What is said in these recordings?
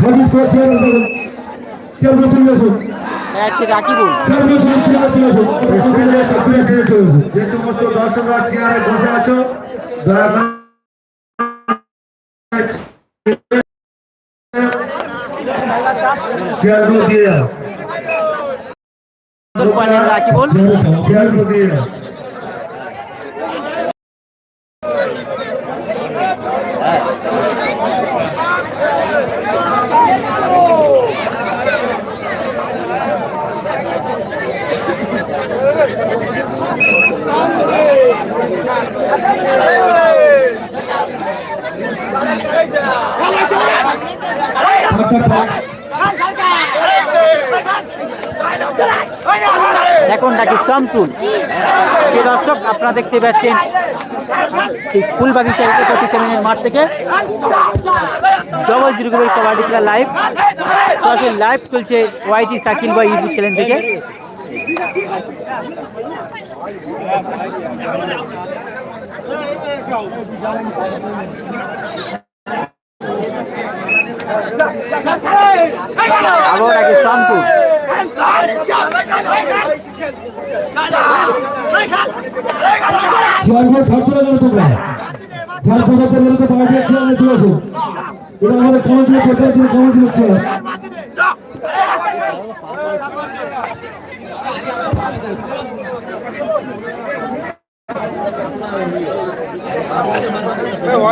সাজিদ করে chair chair করে তুলে আসুন যে সমস্ত দর্শকরা চেয়ারে বসে আছো চেয়ারগুলো দিয়ে যাও। পয়েন্ট রাকিবুল। চেয়ারগুলো দিয়ে এখন নাকি শামসুল যে দর্শক, আপনারা দেখতে পাচ্ছেন সেই ফুলবাগিচা ফোর্টি সেভেনের মাঠ থেকে ডবল জিরো কবাডি খেলা লাইভ সরাসরি লাইভ চলছে ওয়াইটি সাকিল বা ইউটিউব চ্যানেল থেকে। আবার নাকি শামসুল ছাড় চলে গেল তোমরা যার পঁচাত্তর গেলে তো বাইরে দিয়ে চেয়ার নিয়ে চলে আসুন এটা আমাদের কেমন ছিল দরকার ছিল কেমন ছিল চেয়ার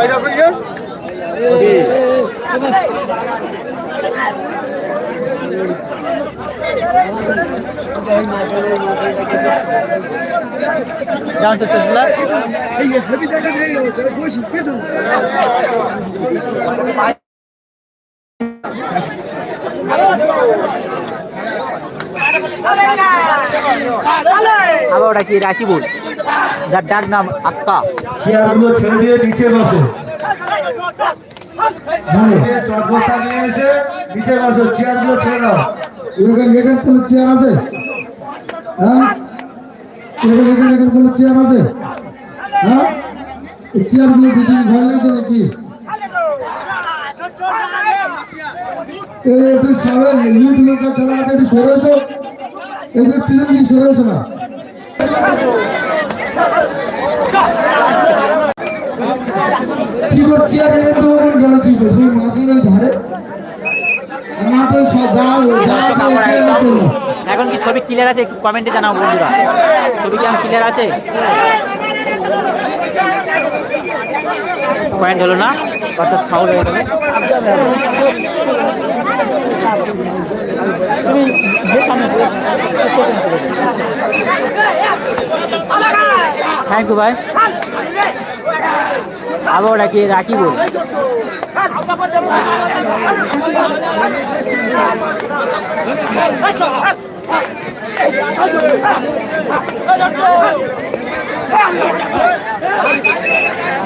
জানতে চাইছিলাম আবার ওটা কি রাকিবুল যার ডাক নাম আক্কা। চেয়ারগুলো ছেড়ে দিয়ে নিচে বসো। চটবস্তা নিয়ে এসে নিচে বসো চেয়ারগুলো ছেড়ে দাও। এখানে এখানে কোনো চেয়ার আছে? হ্যাঁ? এখানে এখানে এখানে কোনো চেয়ার আছে? হ্যাঁ? এই চেয়ারগুলো দিদি ভয় লাগছে নাকি? এই একটু সবাই ইউটিউবের কাছে যারা আছে একটু সরে এসো। এদের পিছনে সরে এসো না। এখন কি ছবি ক্লিয়ার আছে? কমেন্টে জানাও বন্ধুরা। ছবি কি আমি ক্লিয়ার আছে? পয়েন্ট হলো না? অর্থাৎ ফাউল হয়ে গেল? থ্যাংক ইউ ভাই আবার ওটা কি রাখি বল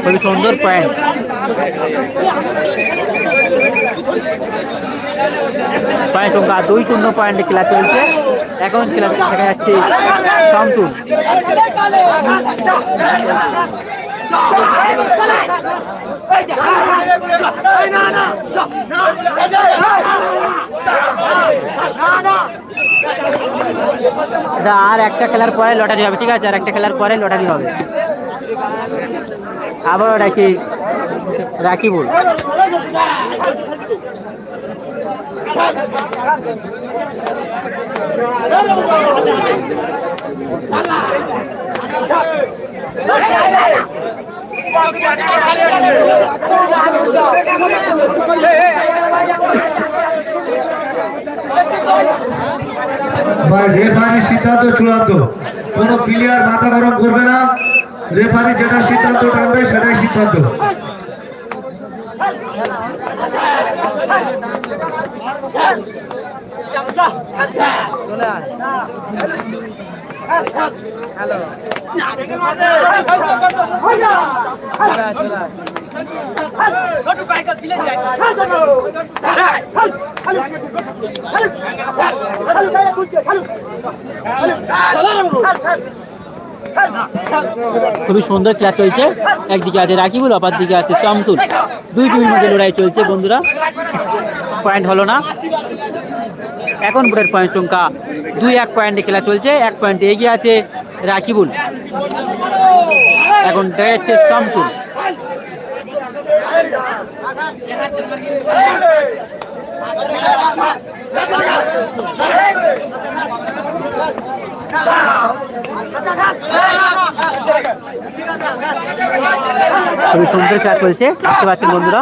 খুবই সুন্দর পয়েন্ট। পয়েন্ট সংখ্যা দুই শূন্য পয়েন্টে খেলা চলছে। এখন খেলা দেখা যাচ্ছে আচ্ছা, আর একটা খেলার পরে লটারি হবে, ঠিক আছে? আর একটা খেলার পরে লটারি হবে। আবার ওটা কি? রাকিবুল। ভাই রেফারি সিদ্ধান্ত চূড়ান্ত। কোনো প্লেয়ার মাথা গরম করবে না। রেফারি যেটা সিদ্ধান্ত টানবে, সেটাই সিদ্ধান্ত। খুবই সুন্দর খেলা চলছে। একদিকে আছে রাকিবুল অপর দিকে আছে শামসুল। দুই টিমের মধ্যে লড়াই চলছে বন্ধুরা। পয়েন্ট হলো না। এখন বোর্ডের পয়েন্ট সংখ্যা দুই, এক পয়েন্টে খেলা চলছে। এক পয়েন্টে এগিয়ে আছে রাকিবুল। এখন দেখাচ্ছে শামসুল। খুবই সুন্দর খেলা চলছে? দেখতে পাচ্ছেন বন্ধুরা?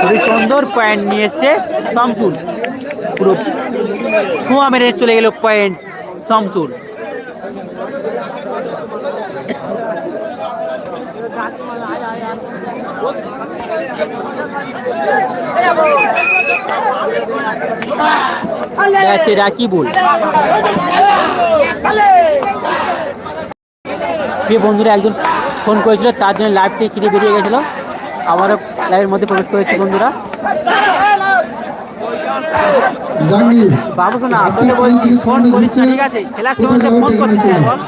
খুবই সুন্দর পয়েন্ট নিয়ে এসছে শামসুল পুরো ধোঁয়া মেরে চলে গেল পয়েন্ট শামসুল আছে রাকিবুল। বন্ধুরা, একজন ফোন করেছিল তার জন্য লাইভ থেকে কিনে বেরিয়ে গেছিল। আমারও লাইভের মধ্যে প্রবেশ করেছি বন্ধুরা। বাবু শোনা আপনাকে বলছি ফোন করিস না ঠিক আছে? খেলার সময় ফোন করছিস না এখন।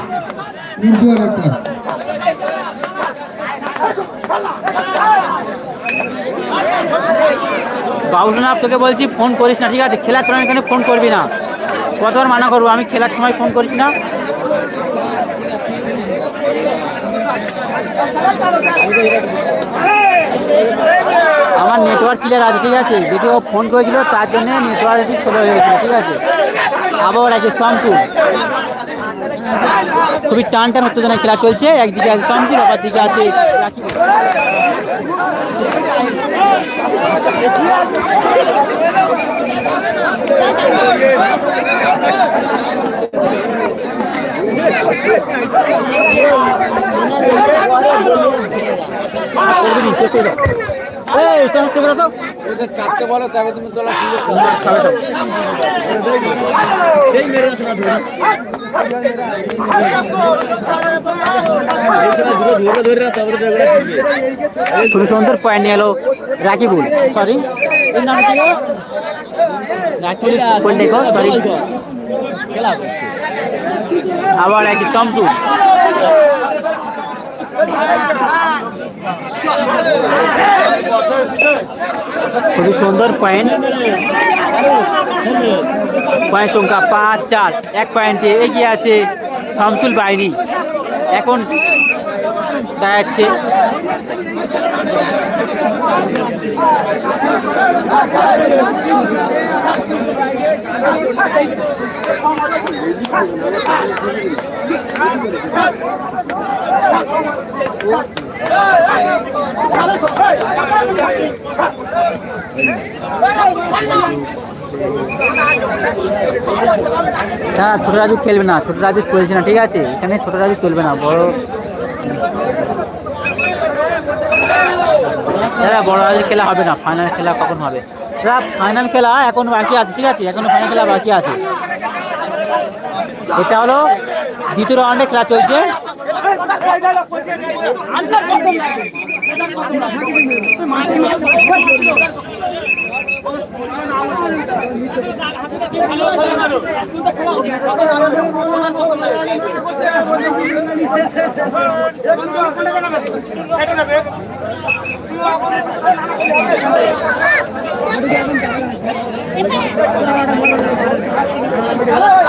বাবু শোনা তোকে বলছি ফোন করিস না ঠিক আছে? খেলার সময় এখানে ফোন করবি না। কতবার মানা করব? আমি খেলার সময় ফোন করিস না। আমার নেটওয়ার্ক ক্লিয়ার আছে, ঠিক আছে? যদি ও ফোন করেছিল, তার জন্য নেটওয়ার্ক চলে হয়েছিল ঠিক আছে? আবার আছে শামপুর খুবই টান টান উত্তেজনা খেলা চলছে, একদিকে আছে শামসুল অপর দিকে আছে। এই, তোমার? খাবে তো। খুবই সুন্দর পয়েন্ট নিয়ে এলো রাকিবুল সরি? রাকিবুল সরি আবার একই চমচুর। খুবই সুন্দর পয়েন্ট পয়েন্ট সংখ্যা পাঁচ, চার। এক পয়েন্টে এগিয়ে আছে শামসুল বাহিনী। এখন দেখা যাচ্ছে না, ছোট রাজু খেলবে না, ছোট রাজু চলছে না, ঠিক আছে? এখানে ছোট রাজু চলবে না, বড় দাদা, বড় রাজুর খেলা হবে না ফাইনাল খেলা কখন হবে? ফাইনাল খেলা, এখন বাকি আছে, ঠিক আছে? এখনও ফাইনাল খেলা বাকি আছে। এটা হলো দ্বিতীয় রাউন্ডে খেলা চলছে।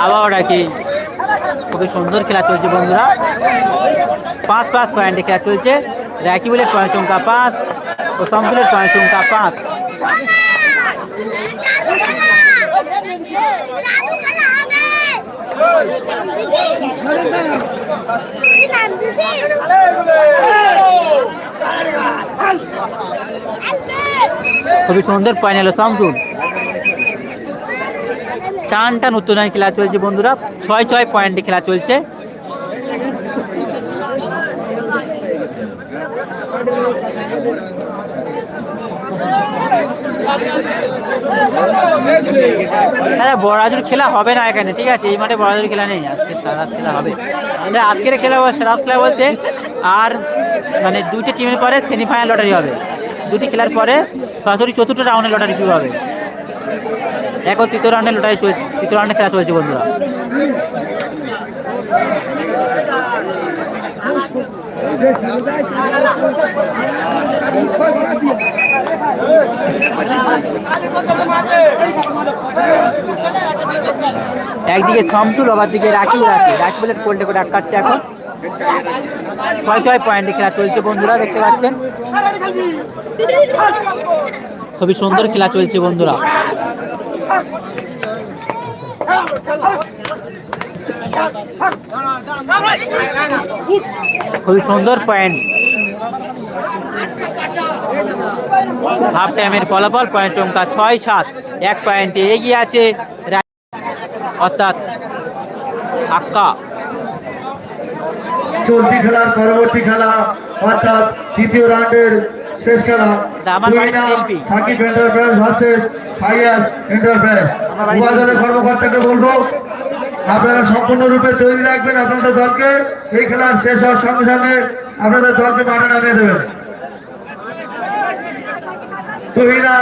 আবার ওটা কি? খুবই সুন্দর খেলা চলছে বন্ধুরা। পাঁচ পাঁচ পয়েন্টে খেলা চলছে। রাকিবুলের পয়েন্ট সংখ্যা পাঁচ, ও শমসুলের পয়েন্ট সংখ্যা পাঁচ। জাদু খুবই সুন্দর পাইনাল শামসুন টান টান উত্তরায় খেলা চলছে বন্ধুরা। ছয় ছয় পয়েন্টে খেলা চলছে। হ্যাঁ বড়াজুর খেলা হবে না এখানে, ঠিক আছে? এই মাঠে বড়াজুর খেলা নেই, আজকে সারা খেলা হবে। আজকের খেলা সারা খেলা বলতে আর মানে দুটি টিমের পরে সেমিফাইনাল লটারি হবে। দুটি খেলার পরে সরাসরি চতুর্থ রাউন্ডের লটারি শুরু হবে। এখন তৃতীয় রাউন্ডের লটারি তৃতীয় রাউন্ডের খেলা চলছে বন্ধুরা। একদিকে শামসুল আবার দিকে রাকিব আছে। রাকিবুলের কোল্ডে করে কাটছে এখন। ছয় ছয় পয়েন্টে খেলা চলছে বন্ধুরা, দেখতে পাচ্ছেন। খুবই সুন্দর খেলা চলছে বন্ধুরা। খুবই সুন্দর পয়েন্ট। হাফ টাইমের ফলাফল, পয়েন্ট সংখ্যা ছয় সাত। এক পয়েন্টে এগিয়ে আছে অর্থাৎ আক্কা। চলতি খেলার পরবর্তী খেলা অর্থাৎ তৃতীয় রাউন্ডের শেষ খেলা। সাকিব এন্টারপ্রাইজ ভার্সেস এন্টারপ্রাইজ কর্মকর্তাকে বলব আপনারা সম্পূর্ণরূপে তৈরি রাখবেন আপনাদের দলকে। এই খেলার শেষ হওয়ার সঙ্গে সঙ্গে আপনাদের দলকে মাঠে নামিয়ে দেবেন। Tuhina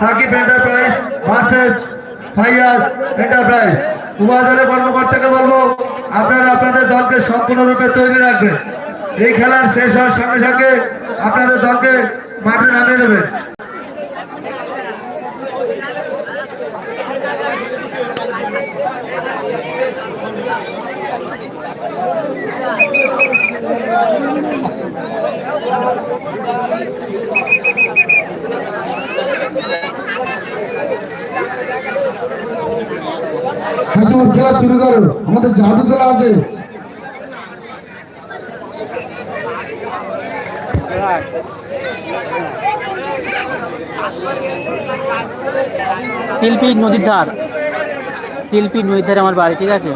Sakib enterprise versus Faiyaz enterprise উভয় কর্মকর্তাকে বলব, আপনারা আপনাদের দলকে সম্পূর্ণরূপে তৈরি রাখবেন। এই খেলার শেষ হওয়ার সঙ্গে সঙ্গে আপনাদের দলকে মাঠে নামিয়ে দেবেন। হাসিমুর খেলা শুরু করো। আমাদের জাদু খেলা আছে। তিলপি নদীর ধার। তিলপি নদীর ধারে আমার বাড়ি, ঠিক আছে?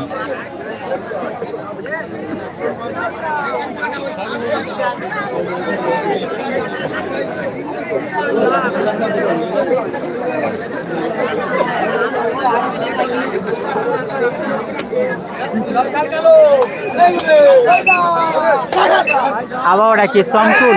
আবার ওটা কি শামসুল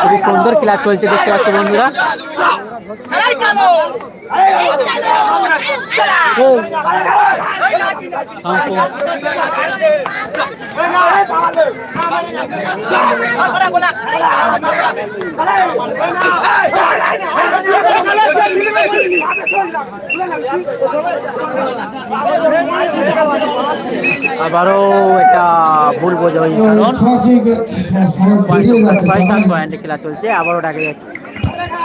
খুবই সুন্দর খেলা চলছে দেখতে পাচ্ছ বন্ধুরা। আবারও এটা ভুল বোঝা ওই কারণ খেলা চলছে আবারও ডাকে যাচ্ছে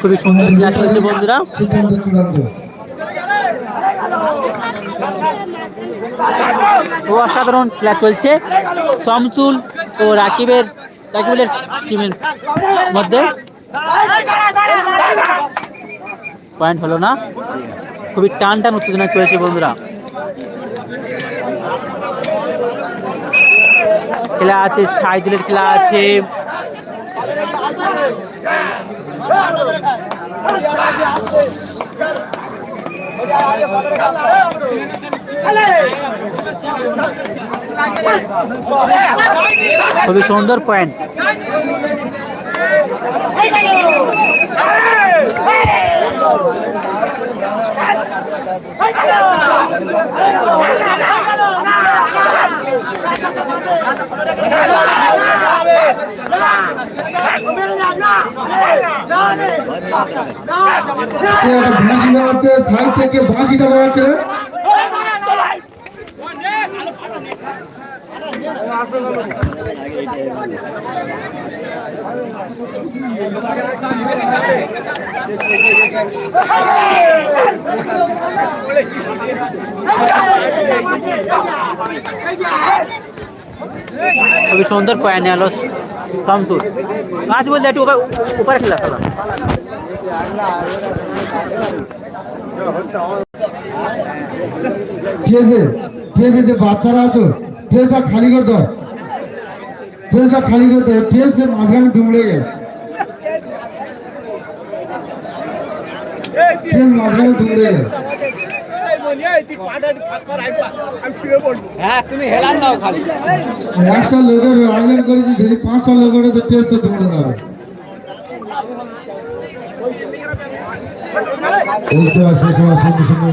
খুবই সুন্দর খেলা চলছে বন্ধুরা। ও অসাধারণ খেলা চলছে। শামসুল ও রাকিবের রাকিবুলের টিমের মধ্যে। পয়েন্ট হলো না। খুবই টান টান উত্তেজনা চলছে বন্ধুরা। খেলা আছে সাইদুলের খেলা আছে। খুবই সুন্দর পয়েন্ট বাঁশি দেওয়া হচ্ছে সাইড থেকে বাঁশি দেওয়া হচ্ছে খুবই সুন্দর পয়েন্ট এলো শামসুর পাঁচ বলতে একটু উপরে খেলা খেলা ঠিক আছে ঠিক আছে যে বাচ্চারা আছো ট্রেনটা খালি করে দাও। ট্রেনটা খালি করে দাও। ট্রেন মাঝখানে ডুবলে গেছে। ট্রেন মাঝখানে ডুবলে গেছে। হ্যাঁ একশো লোকের আয়োজন করেছি যদি পাঁচশো লোকের তো টেস্ট তো ডুবলে যাবে। এই তো সঙ্গে সঙ্গে।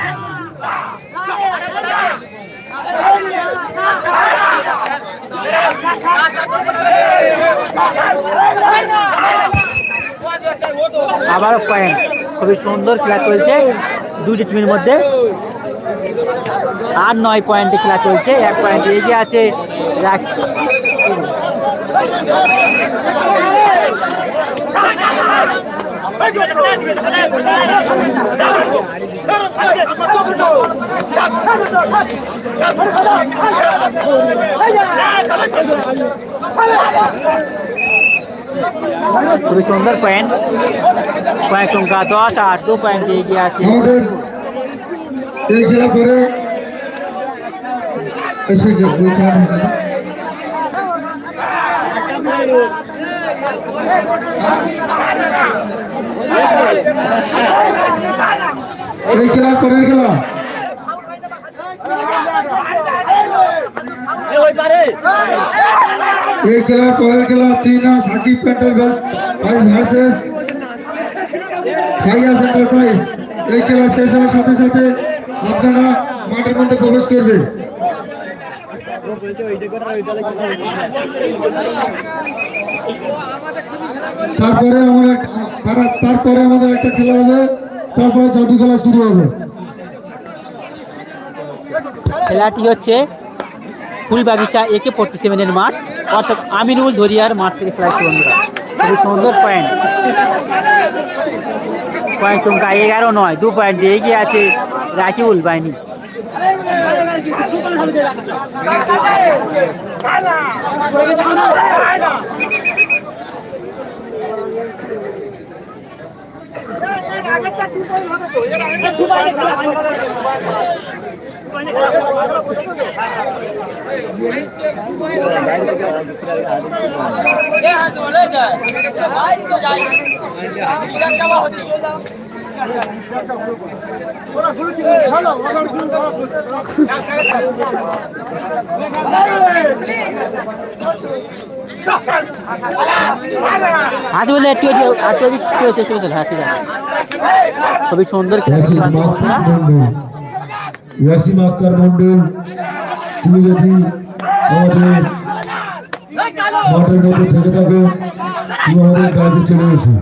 আবারও পয়েন্ট খুবই সুন্দর খেলা চলছে। দুটি টিমের মধ্যে। আর নয় পয়েন্টে খেলা চলছে। এক পয়েন্ট এগিয়ে আছে খুবই সুন্দর পয়েন্ট পয়েন্ট সংখ্যা দশ আর দু পয়েন্ট এগিয়ে আছে আমাদের এই খেলা পরে এসে যে বই খেলা হবে না। এই খেলা, পরের খেলা, তিনা সাকিব প্যান্টার এই খেলা শেষ হওয়ার সাথে সাথে আপনারা মাঠের মধ্যে প্রবেশ করবে। তারপরে আমরা তারপরে আমাদের একটা খেলা হবে, তারপরে জাদু খেলা শুরু হবে। খেলাটি হচ্ছে ফুলবাগিচা একে ফোর্টি সেভেনের মাঠ, অর্থাৎ আমিনুল ধরিয়ার মাঠ থেকে খেলা হচ্ছে বন্ধুরা খুবই সুন্দর পয়েন্ট পয়েন্ট সংখ্যা এগারো নয়, দু পয়েন্ট দিয়ে এগিয়ে আছে রাকিবুল বাহিনী। হাত বলে একটু হ্যাঁ খুবই সুন্দর খেলা ইয়াসিন খেলা হচ্ছে বন্ধুরা। আক্তার মন্ডল ইয়াসিন আক্তার মন্ডল তুমি যদি আমাদের মাঠের মধ্যে থেকে থাকো তুমি আমাদের কাজে চলে এসো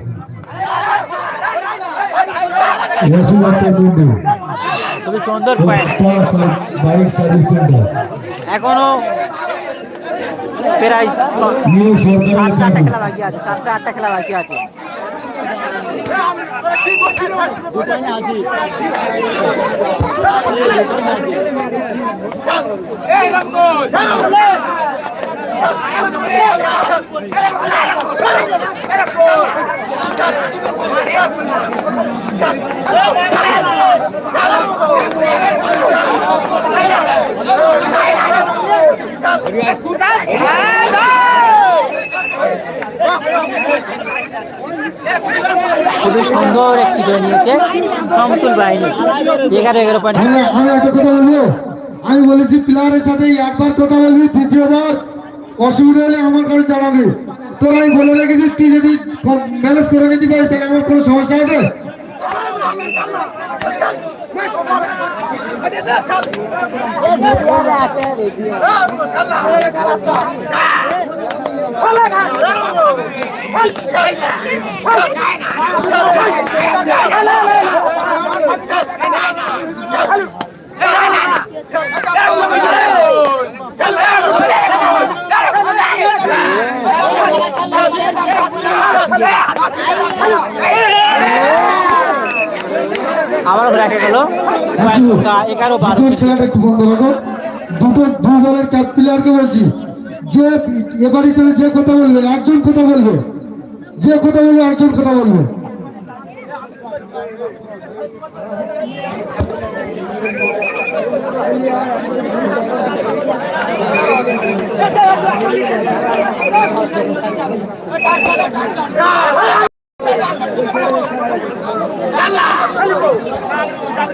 ইয়াসিন আক্তার মন্ডল খুবই সুন্দর পয়েন্ট বাইক সার্ভিস সেন্টার এখনও প্রায় নিউ সরকারের সাতটা আটটা কাজে খেলা বাকি আছে সাতটা আটটা খেলা বাকি আছে Kuda, kuda, kuda. খুবই সুন্দর একটি নিয়েছে। সমতুল বাহিনী। এগারো এগারো পয়েন্ট আমি বলেছি প্লেয়ারের সাথে একবার কথা বলবি দ্বিতীয়বার। অসুবিধা হলে আমার কাছে জানাবি। তোর আমি বলে রেখেছি তুই যদি ম্যানেজ করে নিতে পারিস তাহলে আমার কোনো সমস্যা আছে? আবারও দেখা গেল। এগারো বারো খেলাটা একটু বন্ধ রাখো। দুটো দু দলের ক্যাপ প্লেয়ারকে বলছি। যে এবারে সাথে যে কথা বলবে একজন কথা বলবে যে কথা বলবে একজন কথা বলবে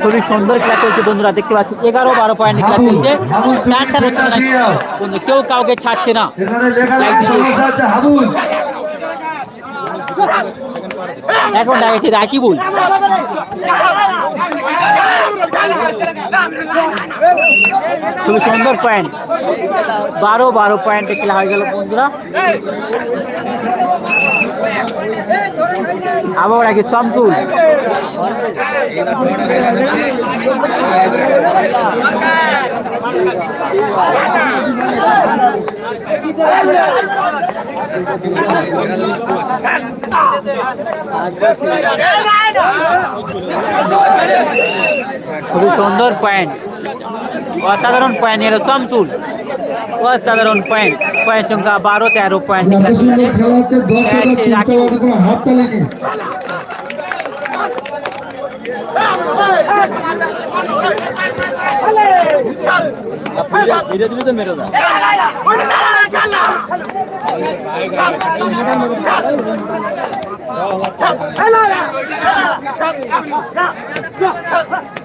খুবই সুন্দর খেলা চলছে বন্ধুরা দেখতে পাচ্ছি। এগারো বারো পয়েন্ট খেলা চলছে। বন্ধু কেউ কাউকে ছাড়ছে না। এখানে ডাকেছে রাকিবুল খুবই সুন্দর পয়েন্ট বারো বারো পয়েন্টে খেলা হয়ে গেল বন্ধুরা। আবার আগে শামসুল। খুবই সুন্দর পয়েন্ট অসাধারণ পয়েন্ট এলো শামসুল অসাধারণ পয়েন্ট পয়েন্ট সংখ্যা বারো তেরো পয়েন্ট এত সুন্দর ধীরে তো মেরে তিনটা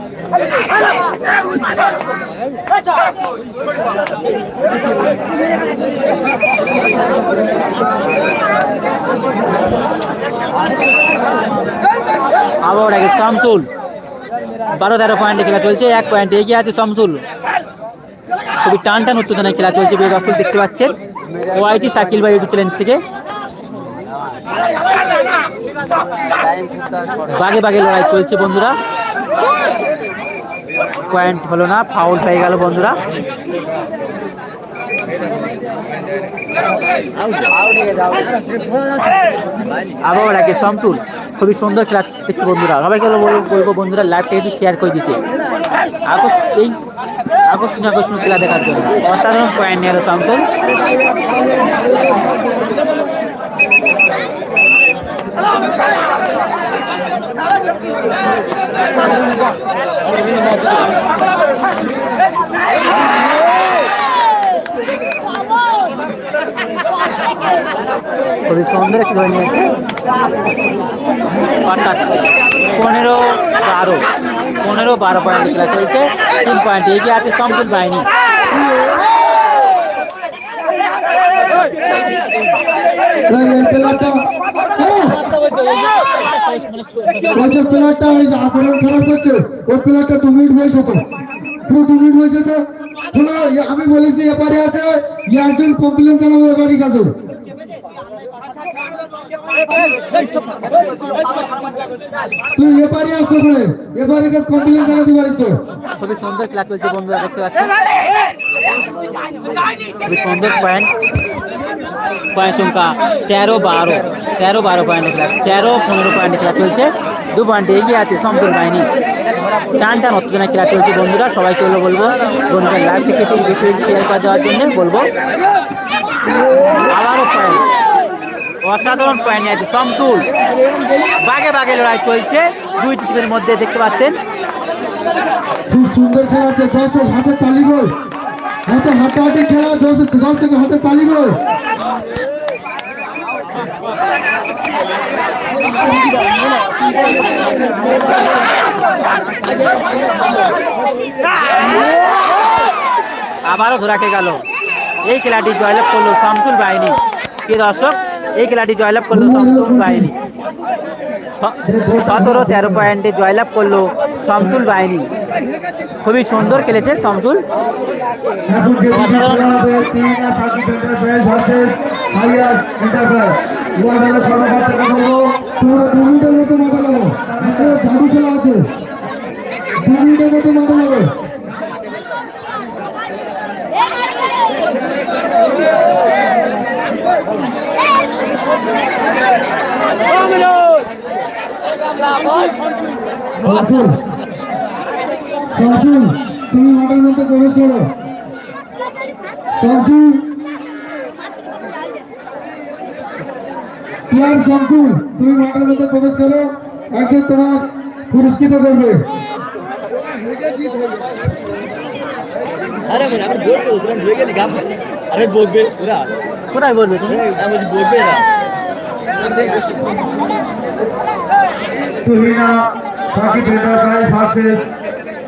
আবার শামসুল? বারো তেরো পয়েন্টে খেলা চলছে, এক পয়েন্টে এগিয়ে আছে শামসুল। খুবই টান টান উত্তেজনায় খেলা চলছে বিয়ে দর্শক দেখতে পাচ্ছেন। ওয়াইটি সাকিল ভাই ইউটিউব থেকে। বাগে বাগে লড়াই চলছে বন্ধুরা। পয়েন্ট হলো না ফাউল পেয়ে গেল বন্ধুরা। আবার শামসুল, খুবই সুন্দর খেলা দেখছি বন্ধুরা। সবাইকে বলব বন্ধুরা লাইভটা একটু শেয়ার করে দিতে। এই আকর্ষণীয় খেলা দেখার জন্য। অসাধারণ পয়েন্ট নিয়ে শামসুল। খুবই সুন্দর একটি ধরে নিয়েছে অর্থাৎ পনেরো বারো পনেরো বারো পয়েন্ট খেলা চলছে তিন পয়েন্ট এগিয়ে আছে সম্পূর্ণ বাহিনী প্লেয়ারটা বলছে প্লেয়ারটা ওই আচরণ খারাপ করছে, ওই প্লেয়ারটা দু মিনিট বয়স হতো। পুরো দু মিনিট বয়স হতো। আমি বলেছি, এপারে আছে একজন কমপ্লেন জানাব, এবারই কাছে তুই এপারে আসতে পারে। এবারে কাছে কমপ্লেন জানাতে পারিস তো। খুবই সুন্দর খেলা চলছে বন্ধুরা দেখতে পাচ্ছেন খুবই সুন্দর পয়েন্ট পয়েন্ট সংখ্যা তেরো বারো তেরো বারো পয়েন্ট খেলা তেরো পনেরো পয়েন্ট খেলা চলছে। দু পয়েন্টে এগিয়ে আছে সম্পূর্ণ বাহিনী। টান টান উত্তেজনা খেলা চলছে বন্ধুরা সবাইকে হলো বলব? বন্ধুরা লাইভ থেকে বেশি বেশি শেয়ার করে দেওয়ার জন্য বলব। আবারও পয়েন্ট অসাধারণ পয়েন্ট আছে সমতুল। বাগে বাগে লড়াই চলছে। দুই টিমের মধ্যে দেখতে পাচ্ছেন। খুব সুন্দর খেলা হচ্ছে। দর্শক হাতে তালি গো এত হাতাহাতি খেলা। দর্শক দর্শক হাতে তালি গো আবারও ধরাকে গেল। এই খেলাটি জয়লাভ করল শামসুল বাহিনী। কে দর্শক এই খেলাটি জয়লাভ করল শামসুল বাহিনী। সতেরো, তেরো পয়েন্টে জয়লাভ করল শামসুল বাহিনী। খুবই সুন্দর খেলেছে শামসুল। এখন যে খেলা হবে তিন আর Sakib enterprise versus Faiyaz enterprise উপাদানে কর্মকর্তাকে বলব তোমরা দু মিনিটের মধ্যে মাথা লাগো একটা জাদু খেলা আছে লাগো শামসুল শামসুল তুমি মাঠের মধ্যে প্রবেশ করো। শামসুল প্লেয়ার শামসুল তুমি মাঠের মধ্যে প্রবেশ করো। একজন তোমার পুরস্কৃত করবে। আরে আমি বলব তোরা ঢুকে গেলি গাছ আরে বলবে ওরা। কোথায় বলবে তুমি? আমি বলবে এরা। Tuhina Sakib enterprise versus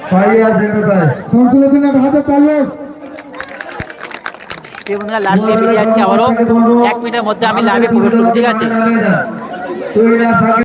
Faiyaz enterprise শামসুলের জন্য একটা হাতে তালি বন্ধুরা বেরিয়ে যাচ্ছে আবারও এক মিনিটের মধ্যে আমি লাইভে প্রবেশ করব ঠিক আছে